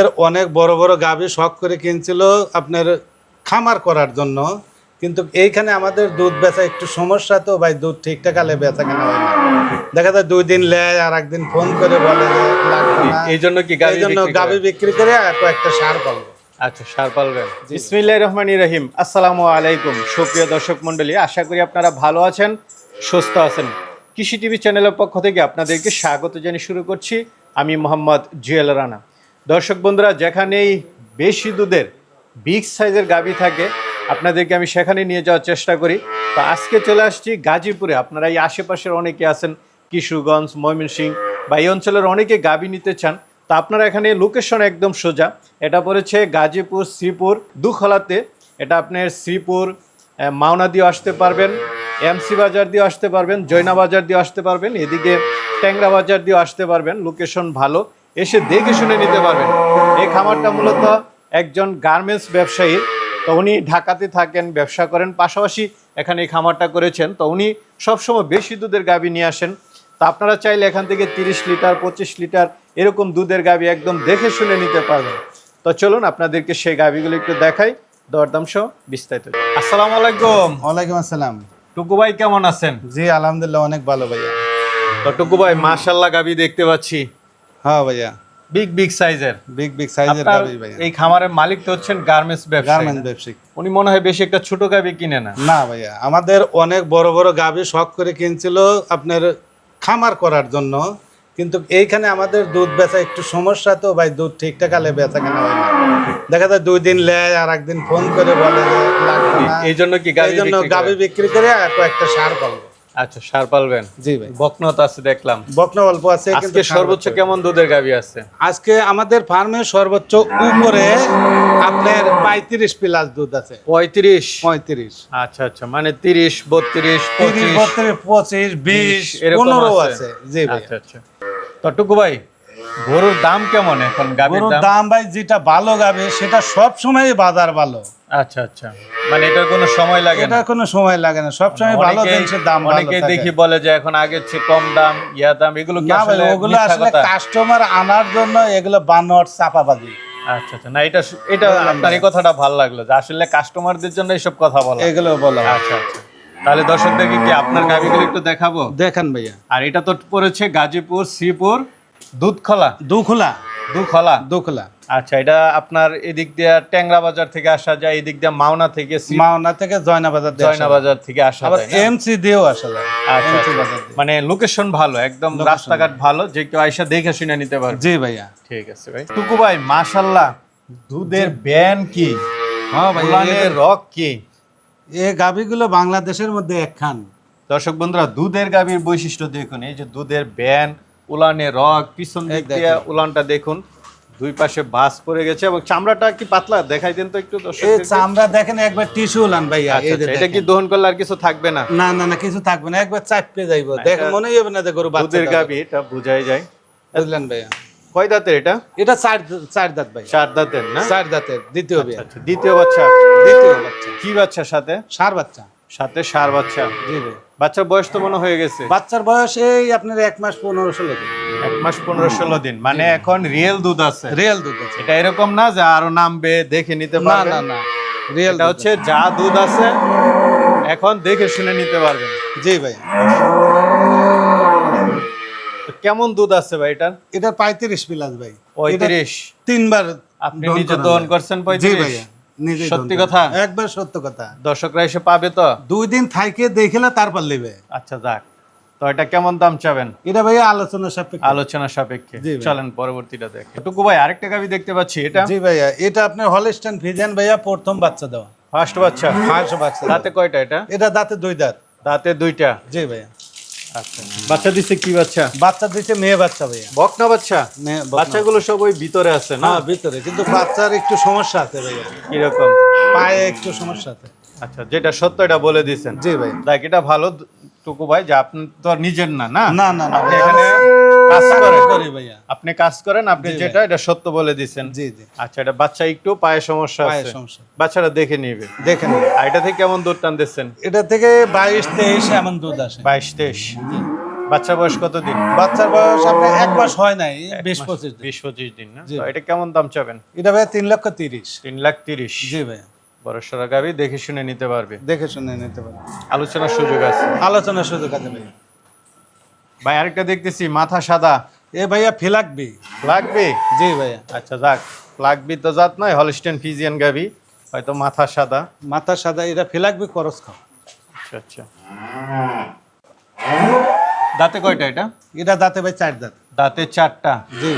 এর অনেক বড় বড় গাভী শখ করে কিনছিল আপনার খামার করার জন্য। কিন্তু এইখানে আমাদের দুধ বেচা একটু সমস্যা তো ভাই দুধ ঠিকঠাক আলে বেচা কেনা হয় না। দেখা যায় দুই দিন লেয় আর একদিন ফোন করে বলে। এই জন্য কি এই জন্য গাভী বিক্রি করে আর কয়েকটা সার পাবো। আচ্ছা সার পালবেন। বিসমিল্লাহির রহমানির রহিম। আসসালামু আলাইকুম। সুপ্রিয় দর্শক মণ্ডলী আশা করি আপনারা ভালো আছেন সুস্থ আছেন। কৃষি টিভি চ্যানেলের পক্ষ থেকে আপনাদেরকে স্বাগত জানিয়ে শুরু করছি। আমি মোহাম্মদ জুয়েল রানা। দর্শক বন্ধুরা, যেখানেই বেশি দুধের বিগ সাইজের গাভী থাকে, আপনাদেরকে আমি সেখানে নিয়ে যাওয়ার চেষ্টা করি। তো আজকে চলে আসছি গাজীপুরে। আপনারা এই আশেপাশের অনেকে আছেন, কিশোরগঞ্জ, ময়মনসিংহ বা এই অঞ্চলের অনেকে গাভী নিতে চান। তা আপনারা এখানে লোকেশন একদম সোজা। এটা পড়েছে গাজীপুর শ্রীপুর দুখলাতে। এটা আপনার শ্রীপুর মাওনা দিয়ে আসতে পারবেন এমসি বাজার দিয়ে আসতে পারবেন জৈনা বাজার দিয়ে আসতে পারবেন, এদিকে ট্যাংরা বাজার দিয়ে আসতে পারবেন। লোকেশন ভালো। এসে দেখে শুনে নিতে পারবেন। এই খামারটা মূলত একজন গার্মেন্টস ব্যবসায়ী তো উনি ঢাকাতে থাকেন ব্যবসা করেন পাশাপাশি এখানে এই খামারটা করেছেন। তো উনি সবসময় বেশি দুধের গাভী নিয়ে আসেন। তা আপনারা চাইলে এখান থেকে তিরিশ লিটার পঁচিশ লিটার এরকম দুধের গাভী একদম দেখে শুনে নিতে পারবেন। তো চলুন আপনাদেরকে সেই গাভীগুলো একটু দেখাই। দরদাম সহ বিস্তারিত। আসসালামু আলাইকুম। ওয়ালাইকুম আসসালাম। টুকু ভাই কেমন আছেন? জি আলহামদুলিল্লাহ অনেক ভালো ভাইয়া। তো টুকু ভাই মাশাল্লাহ গাভী দেখতে পাচ্ছি। হ্যাঁ ভাইয়া। বিগ বিগ সাইজের। বিগ বিগ সাইজের গাভী ভাইয়া। এই খামারের মালিক তো হচ্ছেন গার্মেন্টস ব্যবসায়ী গার্মেন্ট ব্যবসায়িক উনি মনে হয় বেশি একটা ছোট গাভী কিনে না। না ভাইয়া আমাদের অনেক বড় বড় গাভী শখ করে কিনছিল আপনার খামার করার জন্য। কিন্তু এইখানে আমাদের দুধ বেচা একটু সমস্যা তো ভাই দুধ ঠিকঠাক আলে বেচা কেনা হয় না। দেখা যায় দুই দিন লেয় আর একদিন ফোন করে বলে। এই জন্য কি এই জন্য গাভী বিক্রি করে আর কয়েকটা সার পাবো। আচ্ছা সার পালবেন? জি ভাই। বকনত আছে দেখলাম। বকনা অল্প আছে আজকে সর্বোচ্চ কেমন দুধের গাবি আছে? আজকে আমাদের ফার্মে সর্বোচ্চ উপরে আপনার পঁয়ত্রিশ প্লাস দুধ আছে। পঁয়ত্রিশ? পঁয়ত্রিশ। আচ্ছা আচ্ছা মানে তিরিশ বত্রিশ তিরিশ বত্রিশ পঁচিশ বিশ এরকম পনেরো। আছে। জি ভাই। আচ্ছা আচ্ছা। তো টুকু ভাই গরুর দাম কেমন এখন? গরুর দাম? ভাই যেটা ভালো গাবে সেটা সব সময় বাজার ভালো। আচ্ছা আচ্ছা। মানে এটার কোনো সময় লাগে এটা কোনো সময় লাগে না। সব সময় ভালো জিনিসের দাম। দেখি বলে যে এখন আগের চেয়ে কম দাম ইয়া দাম এগুলো কি আসলে ওগুলো আসলে কাস্টমার আনার জন্য এগুলো বানোয়ার চাপাবাজি। আচ্ছা আচ্ছা। না এটা এটা আপনার এই কথাটা ভালো লাগল যে আসলে কাস্টমারদের জন্য এইসব কথা বলা। এগুলো বলা। আচ্ছা আচ্ছা। তাহলে দর্শকদেরকে কি আপনার গাভিগুলো একটু দেখাবো? দেখেন ভাইয়া। আর এটা তো পড়েছে গাজীপুর শ্রীপুর দুধখলা দুখলা দুখলা দুখলা আচ্ছা এটা আপনার এদিক দিয়ে ট্যাংরা বাজার থেকে আসা যায় এদিক দিয়ে মাওনা থেকে মাওনা থেকে জয়না বাজার জয়না বাজার থেকে আসা যায় এমসি দিয়েও আসা যায়। আচ্ছা, আচ্ছা। বাজার মানে লোকেশন ভালো একদম রাস্তাঘাট ভালো। যে কেউ আইসা দেখে শুনে নিতে পারবে। জি ভাইয়া। ঠিক আছে ভাই। টুকু ভাই মাশাল্লাহ দুধের ব্যান কি? হ্যাঁ ভাই রক কি? এই গাভিগুলো বাংলাদেশের মধ্যে একখান দর্শক বন্ধুরা দুধের গাভীর বৈশিষ্ট্য দেখুন এই যে দুধের ব্যান উলানের রক পিছন দিক দিয়ে উলানটা দেখুন দুই পাশে বাস পড়ে গেছে এবং চামড়াটা কি পাতলা? দেখাই দেন তো একটু দর্শক এই চামড়া দেখেন একবার টিস্যু লান ভাইয়া এই এটা কি দহন করলে আর কিছু থাকবে না? না না না কিছু থাকবে না একবার চাপতে যাইবো। দেখ এটা- মনেই হবে না যে গরু বাচ্চা দুধের দেবে। এটা বুঝাই যায়। বুঝলেন ভাইয়া। কয় দাঁতের এটা? এটা চার চার দাঁত ভাই চার দাঁতের না? চার দাঁতের দ্বিতীয় বিয়া আচ্ছা দ্বিতীয় বাচ্চা। দ্বিতীয় বাচ্চা। কি বাচ্চা সাথে? সার বাচ্চা। সাথে সার বাচ্চা। জি ভাই বাচ্চার বয়স তো মনে হয়ে গেছে। বাচ্চার বয়স এই আপনার এক মাস পনেরো ষোলো দিন। এক মাস পনেরো ষোলো দিন। মানে এখন রিয়েল দুধ আছে। রিয়েল দুধ আছে। এটা এরকম না যে আরও নামবে দেখে নিতে না না না। রিয়েল হচ্ছে যা দুধ আছে এখন দেখে শুনে নিতে পারবেন। জি ভাই। কেমন দুধ আছে ভাই এটার? এটা পঁয়ত্রিশ প্লাস ভাই। পঁয়ত্রিশ। তিনবার আপনি নিজে দহন করছেন জি পঁয়ত্রিশ? সত্যি কথা? একবার সত্য কথা। দর্শকরা এসে পাবে তো? দুই দিন থাইকে দেখলে তারপর নেবে। আচ্ছা যাক। তো এটা কেমন দাম চাবেন? এটা ভাইয়া আলোচনা সাপেক্ষে। আলোচনা সাপেক্ষে। ভাই। চলেন পরবর্তীটা দেখে। টুকু ভাই আরেকটা গাভি দেখতে পাচ্ছি এটা? জি ভাইয়া এটা আপনার হলস্টাইন ফিজিয়ান ভাইয়া প্রথম বাচ্চা দেওয়া। ফার্স্ট বাচ্চা? ফার্স্ট বাচ্চা। দাঁতে কয়টা এটা? এটা দাঁতে দুই দাঁত। দাঁতে দুইটা? জি ভাইয়া। আচ্ছা। বাচ্চা কি বাচ্চা? বাচ্চা মেয়ে বাচ্চা ভাইয়া। বকনা বাচ্চা? বাচ্চাগুলো সব ওই ভিতরে আছে না? হ্যাঁ ভিতরে কিন্তু বাচ্চার একটু সমস্যা আছে ভাইয়া। কীরকম? পায়ে একটু সমস্যা আছে। আচ্ছা যেটা সত্য এটা বলে জি ভাই দেখ এটা ভালো টুকু ভাই যে আপনি তো আর নিজের না না? না না এখানে কাজ করি ভাইয়া। আপনি কাজ করেন আপনি যেটা এটা সত্য বলে দিছেন। জি জি। আচ্ছা এটা বাচ্চা একটু পায়ে সমস্যা আছে। সমস্যা। বাচ্চারা দেখে নিবে। দেখেন আর এটা থেকে কেমন দুধ টান দিচ্ছেন এটা থেকে বাইশ তেইশ এমন দুধ আসে। বাইশ তেইশ। বাচ্চা বয়স কতদিন বাচ্চার বয়স আপনার এক মাস হয় নাই বিশ পঁচিশ বিশ পঁচিশ দিন না। এটা কেমন দাম চাবেন? এটা ভাই তিন লক্ষ তিরিশ। তিন লাখ তিরিশ। জি ভাই। বড় সড়া গাবি দেখে শুনে নিতে পারবে। দেখে শুনে নিতে পারবে। আলোচনার সুযোগ আছে। আলোচনার সুযোগ আছে ভাই ভাই আরেকটা দেখতেছি মাথা সাদা। এ ভাইয়া ফিলাকবি। লাগবে জি ভাইয়া। আচ্ছা যাক। লাগবি তো জাত নয় হলস্টেন ফিজিয়ান গাবি হয়তো মাথা সাদা। মাথা সাদা এটা ফিলাকবি করস খাও আচ্ছা আচ্ছা। দাঁতে কয়টা এটা? এটা দাঁতে ভাই চার দাঁত। দাঁতে চারটা। জি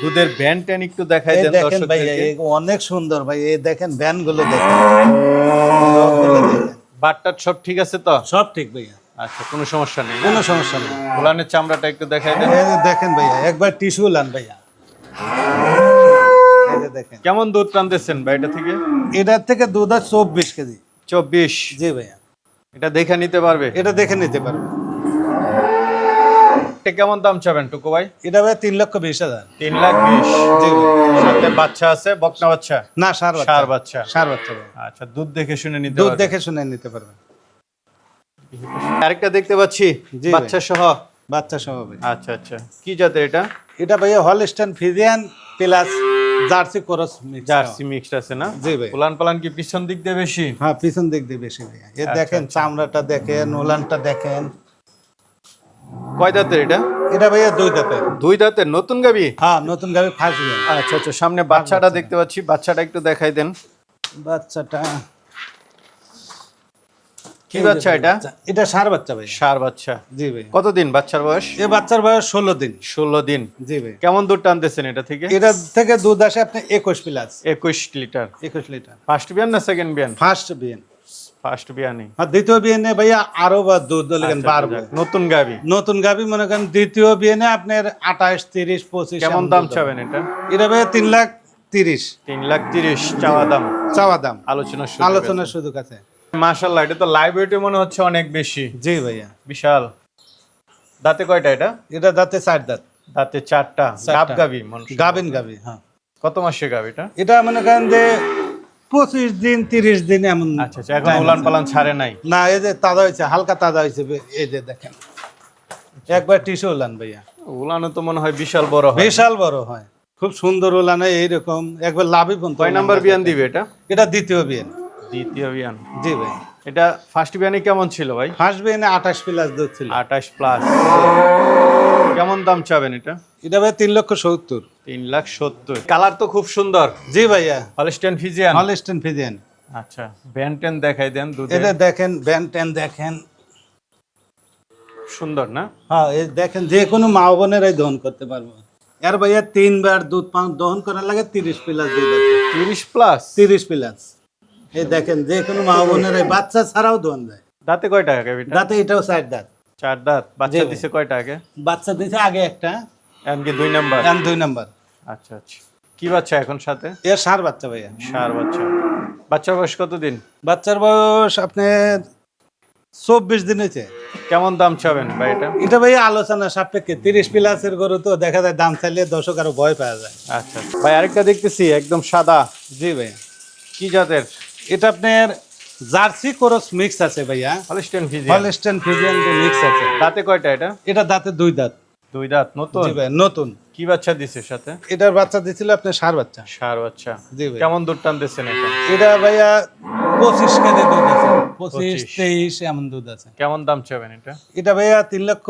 দুধের ব্যান ট্যান একটু দেখাই দেন দেখেন ভাই অনেক সুন্দর ভাই এই দেখেন ভ্যানগুলো দেখেন। দেখেন। সব ঠিক আছে তো? সব ঠিক ভাইয়া। আচ্ছা কোনো সমস্যা নেই। কোনো সমস্যা নেই। উলানের চামড়াটা একটু দেখাই দেন। দেখেন ভাইয়া একবার টিস্যু লান ভাইয়া। দেখেন। কেমন দুধ টানতেছেন ভাই এটা থেকে? এটার থেকে দুধ হয় চব্বিশ কেজি। চব্বিশ? জি ভাইয়া। এটা দেখে নিতে পারবে? এটা দেখে নিতে পারবে। কেমন দাম চাবেন টুকু ভাই? এটা ভাই তিন লক্ষ বিশ হাজার। তিন লাখ বিশ। সাথে বাচ্চা আছে বকনা বাচ্চা? না সার বাচ্চা। ষাঁড় বাচ্চা। সার বাচ্চা ভাই আচ্ছা দুধ দেখে শুনে নিতে দুধ দেখে শুনে নিতে পারবেন। আরেকটা দেখতে পাচ্ছি জি বাচ্চা সহ বাচ্চা সহ আচ্ছা আচ্ছা। কি জাতের এটা? এটা ভাইয়া Holstein Friesian plus Jersey cross Jersey mixed আছে না? জি ভাই। উলান পালান কি পিছন দিক দিয়ে বেশি? হ্যাঁ পিছন দিক দিয়ে বেশি ভাইয়া। এ আচ্ছা, দেখেন আচ্ছা। চামড়াটা দেখেন ওলানটা দেখেন। কয় দাঁতের এটা? এটা ভাইয়া দুই দাঁতের দুই দাঁতের নতুন গাবি? হ্যাঁ নতুন গাবি ফার্স্ট আচ্ছা আচ্ছা। সামনে বাচ্চাটা দেখতে পাচ্ছি। বাচ্চাটা একটু দেখাই দেন। বাচ্চাটা কি বাচ্চা এটা? এটা সার বাচ্চা ভাই। সার বাচ্চা। জি ভাই। কতদিন বাচ্চার বয়স? এ বাচ্চার বয়স ষোলো দিন। ষোলো দিন। জি ভাই। কেমন দুধ টানতেছেন এটা থেকে? এটা থেকে দুধ আসে আপনি একুশ প্লাস। একুশ লিটার। একুশ লিটার। ফার্স্ট বিয়ান না সেকেন্ড বিয়ান? ফার্স্ট বিয়ান। ফার্স্ট বিয়ানই। আর দ্বিতীয় বিয়ানে ভাইয়া আরও বা দুধ লাগেন আচ্ছা, বাড়বে। নতুন গাবি? নতুন গাবি মনে করেন দ্বিতীয় বিয়ানে আপনার আঠাশ তিরিশ পঁচিশ কেমন দাম। চাবেন এটা? এটা ভাইয়া তিন লাখ তিরিশ। তিন লাখ তিরিশ চাওয়া দাম। চাওয়া দাম। আলোচনা আলোচনার শুধু আছে। মাশাল্লাহ এটা তো লাইভ ওয়েটে মনে হচ্ছে অনেক বেশি। জি ভাইয়া। বিশাল। দাঁতে কয়টা এটা? এটা দাঁতে চার দাঁত। দাঁতে চারটা। গাব গাবি মানুষ গাবিন গাবি হ্যাঁ। কত মাসে গাব এটা? এটা মনে করেন যে পঁচিশ দিন তিরিশ দিন এমন আচ্ছা আচ্ছা এখন উলান। পালান ছাড়ে নাই। না এই যে তাজা হয়েছে হালকা তাজা হয়েছে এই যে দেখেন। একবার টিসু উলান ভাইয়া। উলানো তো মনে হয় বিশাল বড় হয়। বিশাল বড় হয়। খুব সুন্দর উলান হয় এইরকম। একবার লাভই কয় নাম্বার বিয়ান দিবে এটা? এটা দ্বিতীয় বিয়ান। দ্বিতীয় বিয়ান। জি ভাই। এটা ফার্স্ট বিয়ানে কেমন ছিল ভাই? ফার্স্ট বিয়ানে আঠাশ প্লাস দুধ ছিল। আঠাশ প্লাস। কেমন দাম চাবেন এটা? এটা ভাই তিন লক্ষ সত্তর। তিন লাখ সত্তর। কালার তো খুব সুন্দর। জি ভাইয়া। হলস্টেন ফিজিয়ান হলস্টেন ফিজিয়ান আচ্ছা ব্যান্টেন দেখাই দেন দুধে। এটা দেখেন ব্যান ট্যান দেখেন। সুন্দর না? হ্যাঁ দেখেন যে কোনো মা বোনেরাই দহন করতে পারব। এর ভাইয়া তিনবার দুধ পান দহন করার লাগে তিরিশ প্লাস দুধ তিরিশ প্লাস? তিরিশ প্লাস। এই দেখেন যে কোনো মা বোনেরাই বাচ্চা ছাড়াও দহন দেয়। দাঁতে কয় টাকা দাঁতে এটাও চার দাঁত। চার দাঁত? বাচ্চা দিছে কয় টাকা বাচ্চা দিয়েছে আগে একটা এমনকি দুই নাম্বার? এখন দুই নাম্বার। আচ্ছা আচ্ছা। কি বাচ্চা এখন সাথে? এর সার বাচ্চা ভাইয়া। সার বাচ্চা। বাচ্চার বয়স কতদিন? বাচ্চার বয়স আপনার চব্বিশ দিন হয়েছে। কেমন দাম চাবেন ভাই এটা? এটা ভাই আলোচনা সাপেক্ষে তিরিশ প্লাসের গরু তো দেখা যায় দাম চাইলে দর্শক আরও ভয় পাওয়া যায়। আচ্ছা আচ্ছা। ভাই আরেকটা দেখতেছি একদম সাদা। জি ভাই কি জাতের? এটা আপনার জার্সি ক্রস মিক্স আছে ভাইয়া। Holstein Friesian Holstein Friesian mix আছে। দাঁতে কয়টা এটা? এটা দাঁতে দুই দাঁত। দুই দাঁত নতুন? জি ভাই নতুন। কি বাচ্চা দিছে সাথে? এটার বাচ্চা দিছিল আপনার সার বাচ্চা। সার বাচ্চা। জি ভাই। কেমন দুধ টানতেছেন এটা এটা ভাইয়া পঁচিশ কেজি দুধ আছে। পঁচিশ 25 তেইশ এমন দুধ আছে। কেমন দাম চাবেন এটা? এটা ভাইয়া তিন লক্ষ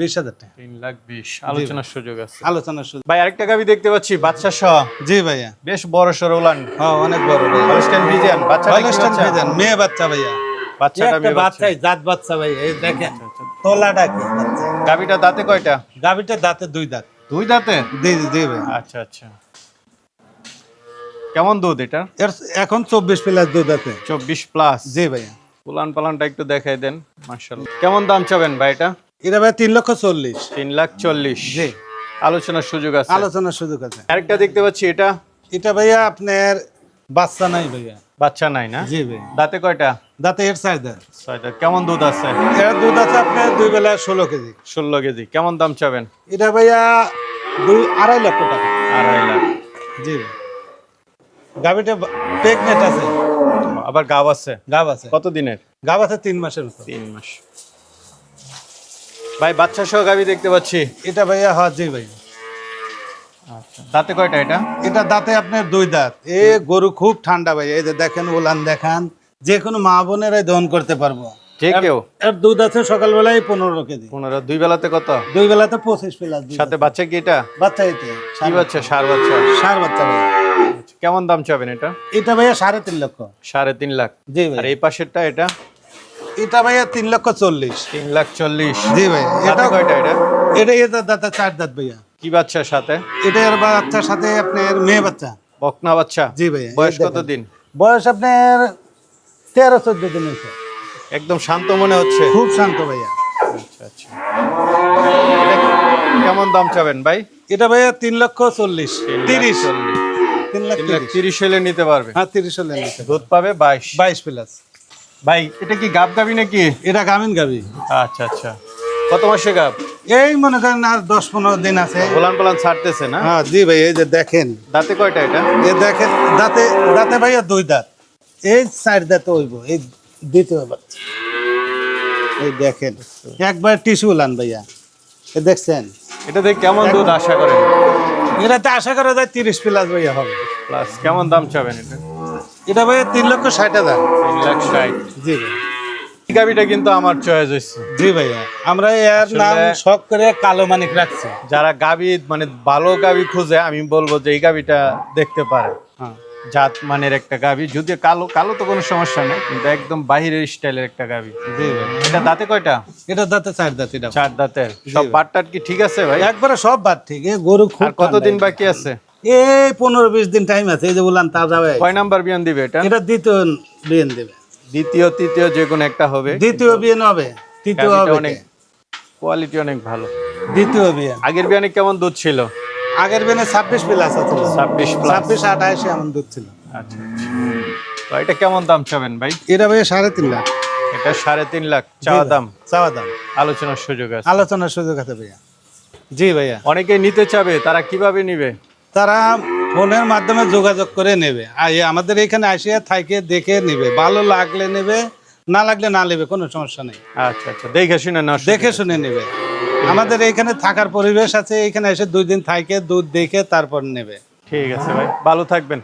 বিশ হাজার টাকা। তিন লাখ বিশ। আলোচনার সুযোগ আছে। আলোচনার সুযোগ। ভাই আরেকটা গাবি দেখতে পাচ্ছি বাচ্চা সহ। জি ভাইয়া। বেশ বড় সড় উলান। হ্যাঁ অনেক বড় হলস্টেন ফিজিয়ান বাচ্চা? হলস্টেন ফিজিয়ান মেয়ে বাচ্চা ভাইয়া। বাচ্চাটা মেয়ে বাচ্চা। বাচ্চাই জাত বাচ্চা ভাই এই দেখেন। আচ্ছা। তোলাটা কি? গাবিটা দাঁতে কয়টা? গাভিটা দাঁতে দুই দাঁত। দুই দাঁতে? জি জি জি ভাই। আচ্ছা আচ্ছা। কেমন দুধ এটা এর এখন চব্বিশ প্লাস দুধ আছে। চব্বিশ প্লাস। জি ভাইয়া উলান পালানটা একটু দেখাই দেন মার্শাল্লাহ কেমন দাম চাবেন ভাই এটা? এটা ভাই তিন লক্ষ চল্লিশ। তিন লাখ চল্লিশ। জি। আলোচনার সুযোগ আছে। আলোচনার সুযোগ আছে। আরেকটা দেখতে পাচ্ছি এটা? এটা ভাইয়া আপনার বাচ্চা নাই ভাইয়া। বাচ্চা নাই না? জি ভাই। দাঁতে কয়টা? দাঁতে এর সাইজ ছয়টা। কেমন দুধ আছে? এর দুধ আছে আপনার দুই বেলা ষোলো কেজি। ষোলো কেজি। কেমন দাম চাবেন? এটা ভাইয়া দুই আড়াই লক্ষ টাকা। আড়াই লাখ। জি ভাই। গাভিটা প্রেগনেন্ট আছে। আবার গাব আছে? গাব আছে। কত দিনের? গাব আছে তিন মাসের মতো তিন মাস। ভাই বাচ্চা সহ গাবি দেখতে পাচ্ছি। এটা ভাইয়া হ্যাঁ জি ভাই। দাঁতে কয়টা এটা? এটা দাঁতে আপনার দুই দাঁত। এ গরু খুব ঠান্ডা ভাই এই যে দেখেন উলান দেখান যে কোনো মা বোনেরাই দহন করতে পারব। যে কেউ? এর দুধ আছে সকালবেলায় পনেরো কেজি। পনেরো দুই বেলাতে কত? দুই বেলাতে পঁচিশ প্লাস সাথে বাচ্চা কি এটা? বাচ্চা কি বাচ্চা? সার বাচ্চা। সার বাচ্চা ভাই। আচ্ছা, কেমন দাম চাবেন এটা? এটা ভাইয়া সাড়ে তিন লক্ষ। সাড়ে তিন লাখ। জি আর ভাই এই পাশেরটা এটা? এটা ভাইয়া তিন লক্ষ চল্লিশ। তিন লাখ চল্লিশ। জি ভাই এটা কয়টা এটা? এটা এটা দাঁতে চার দাঁত ভাইয়া। কি বাচ্চার সাথে? এটা বাচ্চার সাথে আপনার মেয়ে বাচ্চা। বকনা বাচ্চা? জি ভাইয়া বয়স কত দিন বয়স আপনার তেরো চোদ্দ দিন হয়েছে। একদম শান্ত মনে হচ্ছে? খুব শান্ত ভাইয়া। আচ্ছা আচ্ছা। কেমন দাম চাবেন ভাই? এটা ভাইয়া তিন লক্ষ চল্লিশ তিরিশ। তিন লাখ তিরিশ। হলে নিতে পারবে? হ্যাঁ তিরিশ হলে নিতে দুধ পাবে বাইশ। বাইশ প্লাস ভাই এটা কি গাব গাবি নাকি? এটা গামিন গাবি। আচ্ছা আচ্ছা। কত মাসে গাব এই মনে করেন আর দশ পনেরো দিন আছে। গোলান পোলান ছাড়তেছে না? হ্যাঁ জি ভাই এই যে দেখেন। দাঁতে কয়টা এটা? এ দেখেন দাঁতে দাঁতে ভাইয়া দুই দাঁত। এই চার দাঁতে হইব এই দ্বিতীয় বাচ্চা এই দেখেন একবার টিস্যু লান ভাইয়া। এ দেখছেন? এটা দেখে কেমন দুধ আশা করেন? এটাতে আশা করা যায় তিরিশ প্লাস ভাইয়া হবে। প্লাস কেমন দাম চাবেন এটা? এটা ভাইয়া তিন লক্ষ ষাট হাজার। তিন লাখ ষাট। জি ভাই। গাবিটা কিন্তু আমার চয়েস হয়েছে জি ভাইয়া আমরা এর নাম শখ করে কালো মানিক রাখছি। যারা গাবি মানে ভালো গাবি খুঁজে আমি বলব যে এই গাবিটা দেখতে পারে হ্যাঁ। জাত মানের একটা গাবি যদিও কালো কালো তো কোনো সমস্যা নেই কিন্তু একদম বাহিরের স্টাইলের একটা গাবি। এটা দাঁতে কয়টা? এটা দাঁতে চার দাঁত চার দাঁতের। সব কি ঠিক আছে ভাই? একবারে সব বাদ ঠিক গরু খুব কতদিন বাকি আছে? এই পনেরো বিশ দিন টাইম আছে এই যে বললাম তাজা ভাই কয় নাম্বার বিয়ান দিবে এটা? এটা দ্বিতীয় বিয়েন দেবে। দ্বিতীয় তৃতীয় যে কোনো একটা হবে। দ্বিতীয় বিয়েন হবে তৃতীয় হবে অনেক কোয়ালিটি অনেক ভালো। দ্বিতীয় বিয়ে। আগের বিয়ানে কেমন দুধ ছিল? আগের বিয়ে ছাব্বিশ প্লাস আছে ছাব্বিশ প্লাস ছাব্বিশ আঠাশ এমন দুধ ছিল। আচ্ছা আচ্ছা। তো এটা কেমন দাম চাবেন ভাই? এটা ভাই সাড়ে তিন লাখ। এটা সাড়ে তিন লাখ চাওয়া দাম? চাওয়া দাম। আলোচনার সুযোগ আছে। আলোচনার সুযোগ আছে ভাইয়া। জি ভাইয়া। অনেকে নিতে চাবে তারা কীভাবে নিবে? তারা ফোনের মাধ্যমে যোগাযোগ করে নেবে। আর আমাদের এখানে আসিয়া থাকে দেখে নেবে। ভালো লাগলে নেবে না লাগলে না নেবে কোনো সমস্যা নেই। আচ্ছা আচ্ছা দেখে শুনে না দেখে শুনে নেবে। আমাদের এখানে থাকার পরিবেশ আছে এখানে এসে দুই দিন থাকে দুধ দেখে তারপর নেবে। ঠিক আছে ভাই ভালো থাকবেন।